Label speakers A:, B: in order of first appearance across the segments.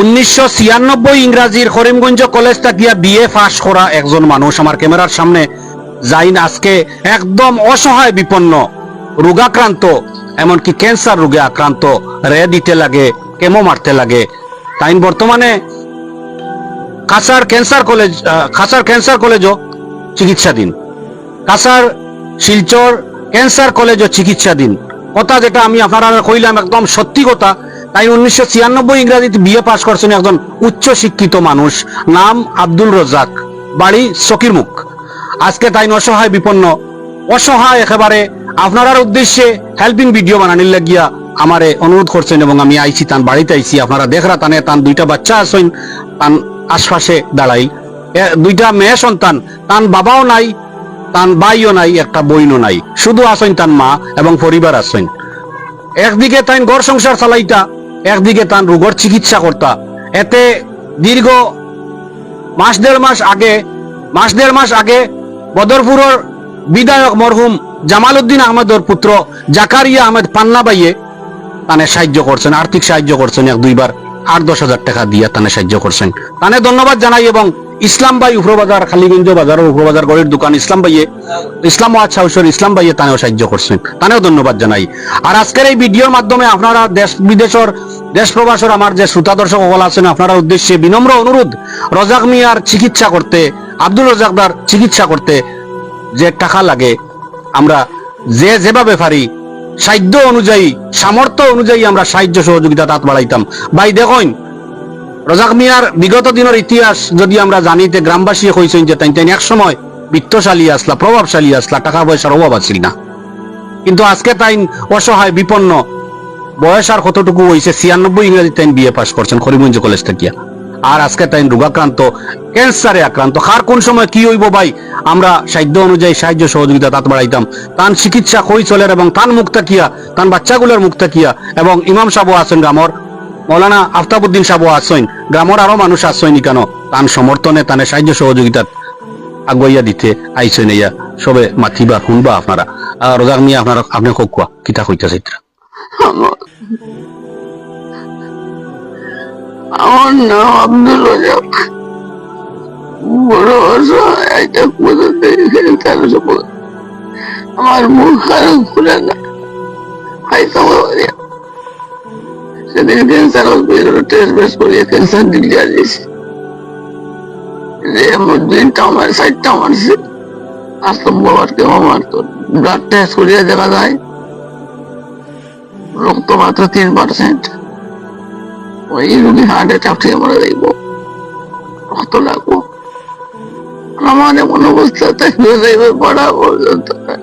A: উনিশশো ছিয়ানব্বই ইংরাজির করিমগঞ্জ কলেজ থাকিয়া বিএ পাশ করা একজন মানুষ। আমার ক্যামেরার সামনে আজকে একদম অসহায়, বিপন্ন, রোগাক্রান্ত, এমনকি ক্যান্সার রোগে আক্রান্ত। রে দিতে লাগে, কেমো মারতে লাগে। তাই বর্তমানে Cachar cancer college Cachar cancer কলেজও চিকিৎসাধীন। কাছার শিলচর ক্যান্সার কলেজও চিকিৎসাধীন। কথা যেটা আমি আপনারা কইলাম একদম সত্যি কথা তাই উনিশশো ছিয়ানব্বই ইংরাজিতে বিএ পাস করছেন একজন উচ্চ শিক্ষিত মানুষ, নাম আব্দুল রজাক বাড়ি সকিরমুখ আজকে তাই অসহায় বিপন্ন, অসহায় একেবারে আপনার উদ্দেশ্যে হেল্পিং ভিডিও বানানির লাগিয়া আমারে অনুরোধ করছেন এবং আমি আইছি, তান বাড়িতে আইছি। আপনারা দেখরা তানে তান দুইটা বাচ্চা আছেন, তান আশপাশে দাঁড়াই। দুইটা মেয়ে সন্তান, তান বাবাও নাই, তান ভাইও নাই, একটা বইনও নাই। শুধু আসেন তান মা এবং পরিবার আসেন একদিকে তাই ঘর সংসার চালাইতা একদিকে তার রোগর চিকিৎসা করতা। এতে দীর্ঘ মাস দেড় মাস আগে, মাস দেড় মাস আগে বদরপুরের বিধায়ক মরহুম জামাল উদ্দিন আহমেদর পুত্র জাকারিয়া আহমেদ পান্না বাইয়ে তানে সাহায্য করছেন, আর্থিক সাহায্য করছেন এক দুইবার। আট দশ হাজার টাকা দিয়ে তানে সাহায্য করছেন। তানে ধন্যবাদ জানাই এবং ইসলাম ভাই উপরবাজার খালিগঞ্জ বাজার উপরবাজার গড়ের দোকান ইসলাম ভাইয়ে ইসলাম আচ্ছা ঐশ্বর ইসলাম ভাইয়ে তানেও সাহায্য করছেন। তানেও ধন্যবাদ জানাই। আর আজকের এই ভিডিওর মাধ্যমে আপনারা দেশ বিদেশের, দেশ প্রবাসের আমার যে শ্রোতা দর্শক সকল আছেন, আপনারা উদ্দেশ্যে বিনম্র অনুরোধ, রজাক মিয়ার চিকিৎসা করতে, আব্দুল রজাকদার চিকিৎসা করতে যে টাকা লাগে, আমরা যে যেভাবে পারি, সাধ্য অনুযায়ী, সামর্থ্য অনুযায়ী আমরা সাহায্য সহযোগিতা তাত বাড়াইতাম। ভাই, দেখুন রজাক মিয়ার বিগত দিনের ইতিহাস যদি আমরা জানিতে গ্রামবাসী কইছেন যে তাই এক সময় বিত্তশালী আসলা, প্রভাবশালী আসলা, টাকা পয়সার অভাব আছিল না। কিন্তু আজকে তাই অসহায়, বিপন্ন, বয়স আর কতটুকু হয়েছে ছিয়ানব্বই ইংরেজি তাই বিএ পাস করছেন করিমগঞ্জ কলেজ থেকে। আর আজকে তাই রোগাক্রান্ত, ক্যান্সারে আক্রান্ত, কার কোন সময় কি হইব ভাই, আমরা সাধ্য অনুযায়ী সাহায্য সহযোগিতা তাত বাড়াইতাম। তান চিকিৎসা কই চলের এবং তান মুক্তা কিয়া, তান বাচ্চাগুলোর মুক্তা কিয়া, এবং ইমাম সাবু আছেন গ্রামর মৌলানা আফতাবুদ্দিন সাবু আছেন। গ্রামর আরও মানুষ আছেন কেন তান সমর্থনে তানে সাহায্য সহযোগিতা আগুয়াইয়া দিতে আইছেন ইয়া সবে মাতিবা, শুনবা আপনারা। রোজাক মিয়া আপনারা, আপনি কোক কোয়া কিতা কইতা চিত্রা
B: আমার নাম আব্দুল রাজাক। বড় অসহায় আমার মুখ খারাপ খুলে না। খাইতাম পারি ক্যান্সার হসপিটালে টেস্ট বেস করিয়ে ক্যান্সার ডিক্লিয়ার দিয়েছে। যে দুইটা আমার সাইডটা মারছে আসলাম বাবার কেউ আমার ব্লাড টেস্ট করিয়ে দেখা যায়। রক্ত মাত্র তিন পার্সেন্ট ওই রুগী হার্ট অ্যাটাক থেকে মারা যাইব। রক্ত লাগবো। আমার এমন অবস্থা থাকবে যাইবে পড়া পর্যন্ত। নাই।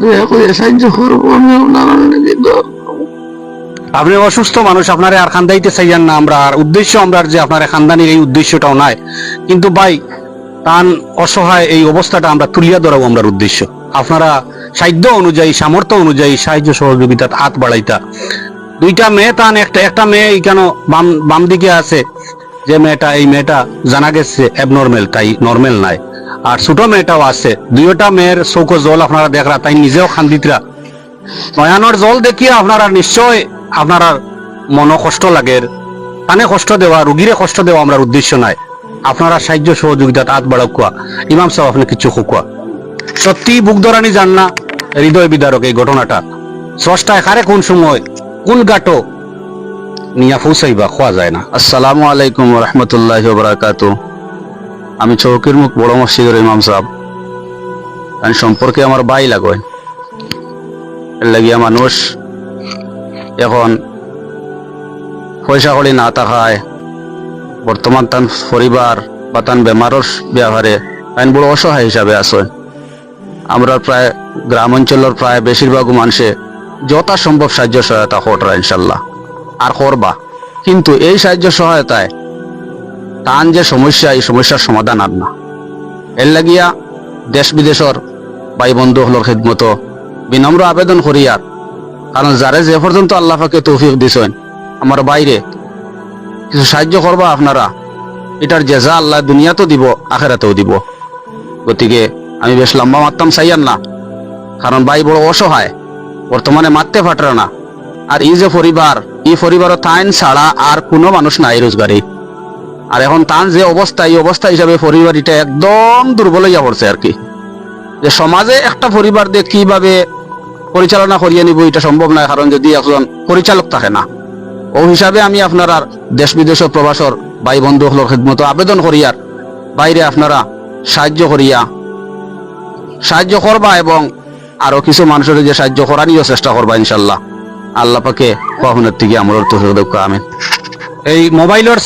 B: দয়া করে সাহায্য করব আমি আপনারা
A: আপনি অসুস্থ মানুষ, আপনারে আর খান্দাইতে চাইয়ান না আমরা। আর উদ্দেশ্য আমরা যে আপনার খানদানির এই উদ্দেশ্যটাও নাই। কিন্তু ভাই, তান অসহায় এই অবস্থাটা আমরা তুলিয়া ধরাবো আমরা উদ্দেশ্য। আপনারা সাধ্য অনুযায়ী, সামর্থ্য অনুযায়ী সাহায্য সহযোগিতা হাত বাড়াইতা। দুইটা মেয়ে তান, একটা একটা মেয়ে কেন বাম বাম দিকে আছে? যে মেয়েটা, এই মেয়েটা জানা গেছে অ্যাবনর্মেল তাই নর্মেল নাই। আর ছোট মেয়েটাও আছে। দুইটা মেয়ের চৌকো জল আপনারা দেখরা, তাই নিজেও খান্দিতরা। নয়ানোর জল দেখিয়ে আপনারা নিশ্চয় আপনারা মন কষ্ট লাগে তানে কষ্ট দেওয়া, রুগীরে কষ্ট দেওয়া আমরা উদ্দেশ্য নাই। আপনারা সাহায্য সহযোগিতা হাত বাড়াও ইমাম সাহেব আপনি কিছু কোয়া। সত্যি বুক ধরানি জান না, হৃদয় বিদারক এই ঘটনাটা। স্রষ্টা এখানে কোন সময়, কোন গাটো নিয়া পৌঁছাইবা, খোয়া যায় না।
C: আসসালামু আলাইকুম রহমতুল্লাহ বরাকাতু আমি চৌকির মুখ বড় মসজিদের ইমাম সাহেব। আমি সম্পর্কে আমার বাই লাগয়। লাগিয়া মানুষ এখন পয়সা কড়ি না থাকায় বর্তমান তান পরিবার বা তান বেমারর ব্যাপারে তাই বড় অসহায় হিসাবে আছে। আমরা প্রায় গ্রাম অঞ্চলের প্রায় বেশিরভাগ মানুষে যথাসম্ভব সাহায্য সহায়তা হটরা ইনশাল্লাহ। আর করবা। কিন্তু এই সাহায্য সহায়তায় তান যে সমস্যা, এই সমস্যার সমাধান আর না। এর লাগিয়া দেশ বিদেশর ভাই বন্ধু হলর খিদমত বিনম্র আবেদন করিয়ার কারণ যারে যে পর্যন্ত আল্লাহ পাকে তৌফিক দিছেন, আমার বাইরে কিছু সাহায্য করবা আপনারা। এটার জেজা আল্লাহ দুনিয়াতেও দিব, আখেরাতেও দিব। গতিকে আমি বেশ লম্বা মারতাম চাইয়ার না, কারণ ভাই বড় অসহায়, বর্তমানে মারতে ফাটরা না। আর এই যে পরিবার, এই পরিবারও তাইন ছাড়া আর কোনো মানুষ নাই রোজগারি। আর এখন তান যে অবস্থা, এই অবস্থা হিসাবে পরিবার এটা একদম দুর্বল হইয়া পড়ছে আর কি। যে সমাজে একটা পরিবার দিয়ে কীভাবে পরিচালনা করিয়ে নিব, এটা সম্ভব নয় কারণ যদি একজন পরিচালক থাকে না, ও হিসাবে আমি আপনার আর দেশ বিদেশ প্রবাসর ভাই বন্ধু হলোর খেদমত, আবেদন করিয়ার বাইরে আপনারা সাহায্য করিয়া, সাহায্য করবা এবং আরও কিছু মানুষের যে সাহায্য করানিও চেষ্টা করবা, ইনশাল্লাহ। আল্লাহ পাকে কখনের থেকে আমার তো আমেন।
A: এই মোবাইলের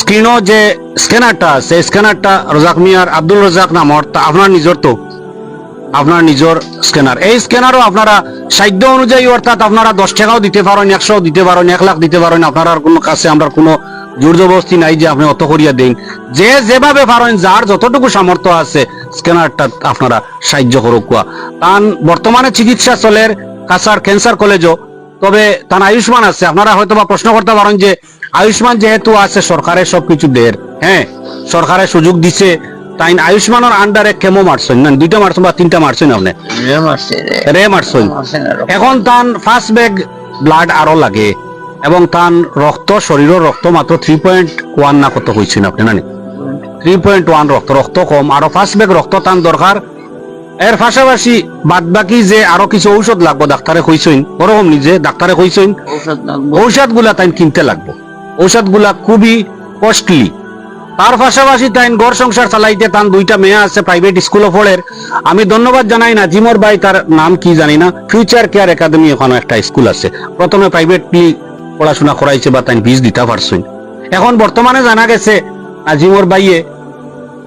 A: স্ক্রিনও যে স্ক্যানারটা আছে স্ক্যানারটা রোজাক মিয়ার আব্দুল রোজাক নামর আপনার নিজের তো। আপনার নিজের স্ক্যানার। এই স্ক্যানারও আপনারা সাধ্য অনুযায়ী অর্থাৎ আপনারা দশ টাকাও দিতে পারেন একশো দিতে পারেন, এক লাখ দিতে পারেন, আপনার কোনো কাছে আমরা কোনো জোর নাই যে আপনি অত করিয়া দিন। যে যেভাবে পারেন, যার যতটুকু সামর্থ্য আছে, স্ক্যানারটা আপনারা সাহায্য করুক তান বর্তমানে চিকিৎসা চলের কাছার ক্যান্সার কলেজও, তবে তান আয়ুষ্মান আছে। আপনারা হয়তো বা প্রশ্ন করতে পারেন যে আয়ুষ্মান যেহেতু আছে সরকারের সবকিছু দের হ্যাঁ সরকারের সুযোগ দিছে তাই আয়ুষ্মানের আন্ডারে কেমো মারছেন। না দুইটা মারছেন বা তিনটা মারছেন আপনি?
B: রে মারছে রে।
A: রে মারছেন।
B: না।
A: এখন তান ফার্স্ট ব্যাগ ব্লাড আরও লাগে এবং তান রক্ত শরীরের রক্ত মাত্র থ্রি পয়েন্ট ওয়ান না কত হয়েছেন আপনি নানি থ্রি পয়েন্ট ওয়ান রক্ত রক্ত কম। আরও ফার্স্ট ব্যাগ রক্ত টান দরকার। এর পাশাপাশি বাদ বাকি যে আরও কিছু ঔষধ লাগবো ডাক্তারে কইছেন ওরকম নিজে ডাক্তারে কইছেন ঔষধগুলা তাই কিনতে লাগবো। ঔষধগুলা খুবই কস্টলি তার পাশাপাশি তাই ঘর সংসার চালাইতে তান দুইটা মেয়ে আছে প্রাইভেট স্কুলে পড়ের আমি ধন্যবাদ জানাই না, জিমর ভাই তার নাম কি জানি না। ফিউচার কেয়ার একাডেমি ওখানে একটা স্কুল আছে। প্রথমে প্রাইভেটলি পড়াশোনা করাইছে বা তাই ফিস দিতে পারছেন এখন বর্তমানে জানা গেছে আজিমর ভাইয়ে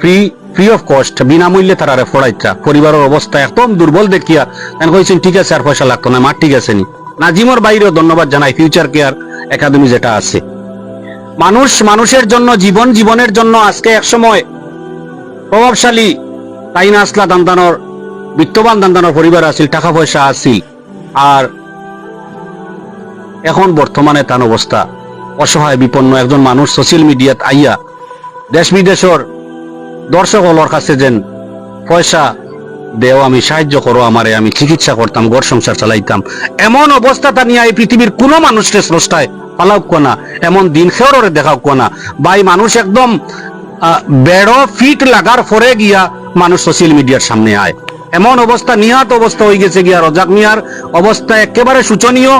A: ফ্রি ফ্রি অফ কস্ট বিনামূল্যে তারারে পড়াইতা পরিবারের অবস্থা একদম দুর্বল দেখিয়া তাই কইছেন, ঠিক আছে, আর পয়সা লাগতো না মার ঠিক আছে নি। নাজিমর বাইরেও ধন্যবাদ জানাই ফিউচার কেয়ার একাডেমি যেটা আছে। মানুষ মানুষের জন্য, জীবন জীবনের জন্য আজকে এক সময় প্রভাবশালী তাইন আসলা দান্দানোর, বিত্তবান দান্দানোর পরিবার আছিল টাকা পয়সা আছিল। আর এখন বর্তমানে তান অবস্থা অসহায়, বিপন্ন একজন মানুষ সোশ্যাল মিডিয়াত আইয়া দেশ বিদেশর দর্শক হলর কাছে যেন পয়সা দেও, আমি সাহায্য করো আমারে, আমি চিকিৎসা করতাম, ঘর সংসার চালাইতাম। এমন অবস্থা তা নিয়ে এই পৃথিবীর কোনো মানুষকে স্রষ্টায় পালাও কোনা এমন দিন খেওরে দেখাও কোনা বাই মানুষ একদম বেড়ো ফিট লাগার পরে গিয়া মানুষ সোশ্যাল মিডিয়ার সামনে আয়। এমন অবস্থা নিহাত অবস্থা হয়ে গেছে গিয়া রজাক মিয়ার অবস্থা একেবারে শোচনীয়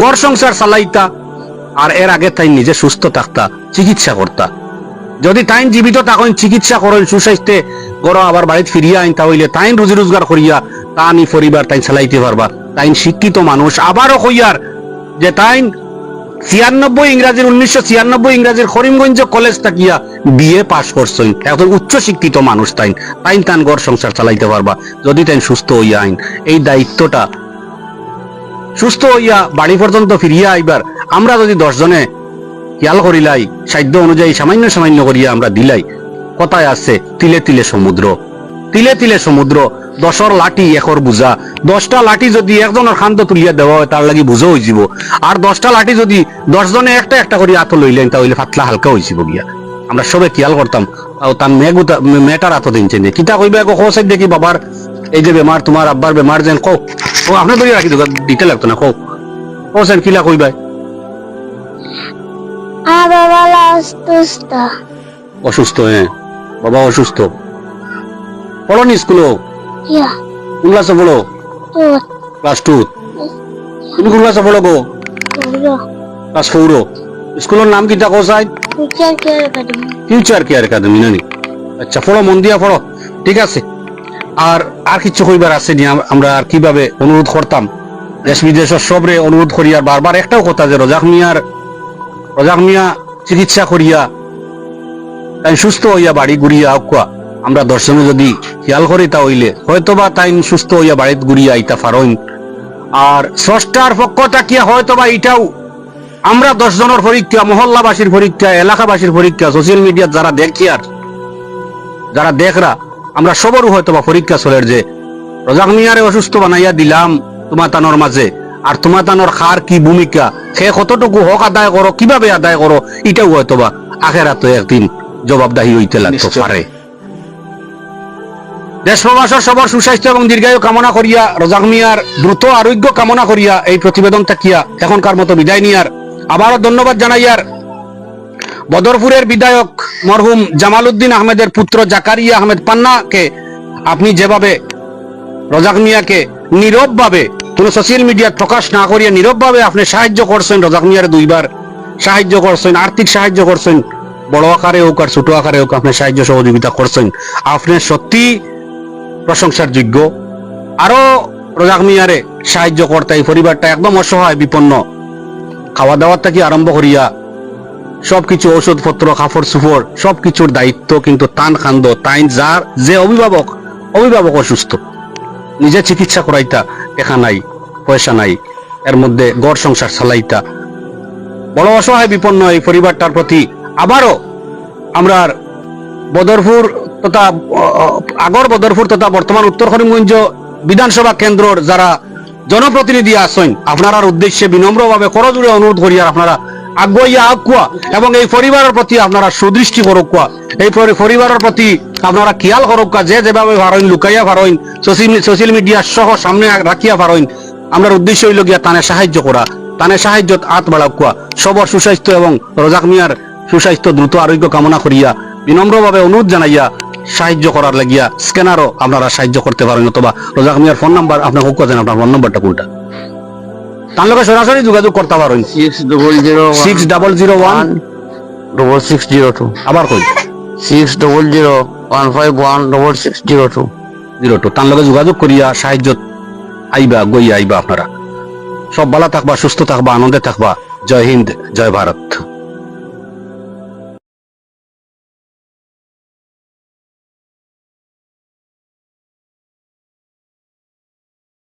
A: ঘর সংসার চালাইতা আর এর আগে তাই নিজে সুস্থ থাকতা, চিকিৎসা করতা যদি তাইন জীবিত তখন চিকিৎসা করেন সুস্বাস্থ্যে গড় আবার বাড়িতে ফিরিয়া আইন তাহলে তাইন রুজি রোজগার করিয়া তা আমি পরিবার তাই চালাইতে পারবা তাইন শিক্ষিত মানুষ আবারও কইয়ার যে তাইন ছিয়ানব্বই ইংরাজির, উনিশশো ছিয়ানব্বই ইংরাজির করিমগঞ্জ কলেজ থাকিয়া বিএ পাশ করছেন একজন উচ্চ শিক্ষিত মানুষ তাইন। তাইন তান ঘর সংসার চালাইতে পারবা। যদি তাইন সুস্থ হইয়া আইন। এই দায়িত্বটা সুস্থ হইয়া বাড়ি পর্যন্ত ফিরিয়া আইবার আমরা যদি দশজনে খেয়াল করিলাই, সাধ্য অনুযায়ী সামান্য সামান্য করিয়া আমরা দিলাই। কথায় আছে, তিলে তিলে সমুদ্র। তিলে তিলে সমুদ্র দশর লাঠি একর বুঝা দশটা লাঠি যদি একজনের খান্ত তুলিয়া দেওয়া হয় তার লাগি বুঝো হয়ে যাব। আর দশটা লাঠি যদি দশজনে একটা একটা করে আত লইলেন তাহলে ফাতলা হালকা হয়ে যাব গিয়া। আমরা সবে খেয়াল করতাম। তার মেঘ মেটার আত দিনছেন যে কিতা কইবে এক হোসে দেখি বাবার এই যে বেমার তোমার আব্বার বেমার যেন কও। ও আপনি ধরে রাখি দিতে লাগতো না কও। হোসেন কিলা কইবাই।
D: অসুস্থ।
A: হ্যাঁ বাবা অসুস্থ। পড়ো নি স্কুলও
D: ইয়া।
A: কোন ক্লাসে পড়ো? ক্লাস টু তুমি কোন ক্লাসে পড়ো গো? Class four. স্কুলের নাম কিটা কোসাই
D: future care academy.
A: Future care academy নানি? আচ্ছা পড়ো মন দিয়া পড়ো। ঠিক আছে। আর আর কিছু কইবার আছে নি? আমরা আর কীভাবে অনুরোধ করতাম? দেশ বিদেশের সবরে অনুরোধ করি আর বারবার একটাও কথা যে রজাক মিয়ার রজাক মিয়া চিকিৎসা করিয়া তাই সুস্থ হইয়া বাড়ি ঘুরিয়া আউকা আমরা দর্শনে যদি খেয়াল করি তা হইলে হয়তোবা তাই সুস্থ হইয়া বাড়িত ঘুরিয়া আইতা পারইন। আর স্রষ্টার পক্ষ তাকিয়া হয়তো বা এটাও আমরা দশ জনের পরীক্ষা মহল্লাবাসীর পরীক্ষা এলাকাবাসীর পরীক্ষা সোশ্যাল মিডিয়াত যারা দেখি আর যারা দেখরা আমরা সবরও হয়তো বা পরীক্ষা চলের যে রজাক মিয়ারে অসুস্থ বানাইয়া দিলাম তোমার তানোর মাঝে আর তোমার তানোর খার কি ভূমিকা? সে কতটুকু হক আদায় করো কীভাবে আদায় করো? এটাও হয়তো বা আখেরা তো একদিন জবাবদাহি হইতে লাগতে পারে। দেশ প্রবাসের সবার সুস্বাস্থ্য এবং দীর্ঘায়ু কামনা করিয়া রজাক মিয়ার দ্রুত আরোগ্য কামনা করিয়া এই প্রতিবেদন তাকিয়া এখনকার মতো বিদায় নিয়ার আবারও ধন্যবাদ জানাইয়ার বদরপুরের বিধায়ক মরহুম জামাল উদ্দিন আহমেদের পুত্র জাকারিয়া আহমেদ পান্নাকে আপনি যেভাবে রজাক মিয়াকে নীরবভাবে কোনো সোশ্যাল মিডিয়াত প্রকাশ না করিয়া নীরবভাবে আপনি সাহায্য করছেন রজাক মিয়ার দুইবার সাহায্য করছেন আর্থিক সাহায্য করছেন বড় আকারে হোক আর ছোট আকারে হোক আপনি সাহায্য সহযোগিতা করছেন আপনি সত্যি প্রশংসার যোগ্য আরও রোজাক মিয়ারে সাহায্য করতে এই পরিবারটা একদম অসহায়, বিপন্ন। খাওয়া দাওয়ার থেকে আরম্ভ করিয়া সবকিছু ওষুধপত্র কাপড় সুপড় সবকিছুর দায়িত্ব কিন্তু তান খান্দ তাই যার, যে অভিভাবক অভিভাবক অসুস্থ। নিজে চিকিৎসা করাইতা, টাকা নাই, পয়সা নাই, এর মধ্যে গড় সংসার চালাইতা। বড় অসহায়, বিপন্ন এই পরিবারটার প্রতি আবারও আমরা বদরপুর তথা আগর বদরপুর তথা বর্তমান উত্তর করিমগঞ্জ বিধানসভা কেন্দ্রর যারা জনপ্রতিনিধি আছেন আপনার উদ্দেশ্যে বিনম্রভাবে করজুড়ে অনুরোধ করি আর আপনারা আগুয়াইয়া আগুয়া এবং এই পরিবারের প্রতি আপনারা সুদৃষ্টি করুকা এই পরিবারের প্রতি আপনারা খেয়াল করুকা যে যেভাবে ভারইন লুকাইয়া ভারইন সোশ্যাল মিডিয়া সহ সামনে রাখিয়া ভারইন আমরা উদ্দেশ্য হইল গিয়া তানে সাহায্য করা তানে সাহায্যত আত বাড়াকুয়া সবর সুস্বাস্থ্য এবং রজাক মিয়ার সুস্বাস্থ্য, দ্রুত আরোগ্য কামনা করিয়া বিনম্রভাবে অনুরোধ জানাইয়া সাহায্য করার লাগিয়া স্ক্যানারও আপনারা সাহায্য করতে পারেন অথবা রোজাক মিয়ার ফোন নাম্বার আপনার হোক জানেন আপনার ফোন নাম্বারটা কোনটা। তার লগে সরাসরি যোগাযোগ করতে পারেন।
B: Six double zero
A: six double zero one
B: double six zero two
A: আবার কই?
B: Six double zero one five one double six zero two
A: zero two তার লগে যোগাযোগ করিয়া সাহায্য আইবা গইয়া আইবা আপনারা। সব ভালো থাকবা সুস্থ থাকবা আনন্দে থাকবা। জয় হিন্দ জয় ভারত।